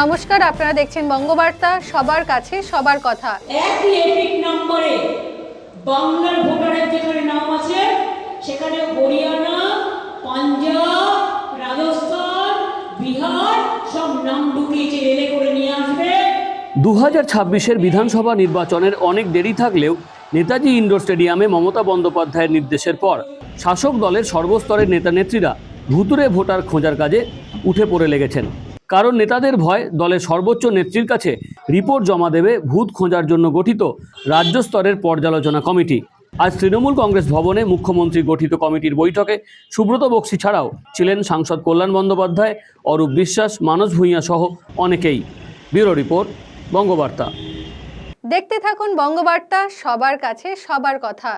নমস্কার আপনারা দেখছেন বঙ্গবার্তা সবার কাছে সবার কথা। একই এপিক নম্বরে বাংলার ভোটারের যেখানে নাম আছে সেখানে হরিয়ানা পাঞ্জাব রাজস্থান বিহার সব নাম ঢুকিয়েছে রেলে করে নিয়ে আসবে। দু হাজার ছাব্বিশের বিধানসভা নির্বাচনের অনেক দেরি থাকলেও নেতাজি ইন্ডোর স্টেডিয়ামে মমতা বন্দ্যোপাধ্যায়ের নির্দেশের পর শাসক দলের সর্বস্তরের নেতানেত্রীরা ভুতুরে ভোটার খোঁজার কাজে উঠে পড়ে লেগেছেন। কারণ নেতাদের ভয় দলের সর্বোচ্চ নেত্রীর কাছে রিপোর্ট জমা দেবে ভূত খোঁজার জন্য গঠিত রাজ্য স্তরের পর্যালোচনা কমিটি। আজ তৃণমূল কংগ্রেস ভবনে মুখ্যমন্ত্রী গঠিত কমিটির বৈঠকে সুব্রত বক্সি ছাড়াও ছিলেন সাংসদ কল্যাণ বন্দ্যোপাধ্যায়, অরূপ বিশ্বাস, মানস ভূঁইয়া সহ অনেকেই। Bureau report, Bangabarta. দেখতে থাকুন বঙ্গবার্তা, সবার কাছে সবার কথা।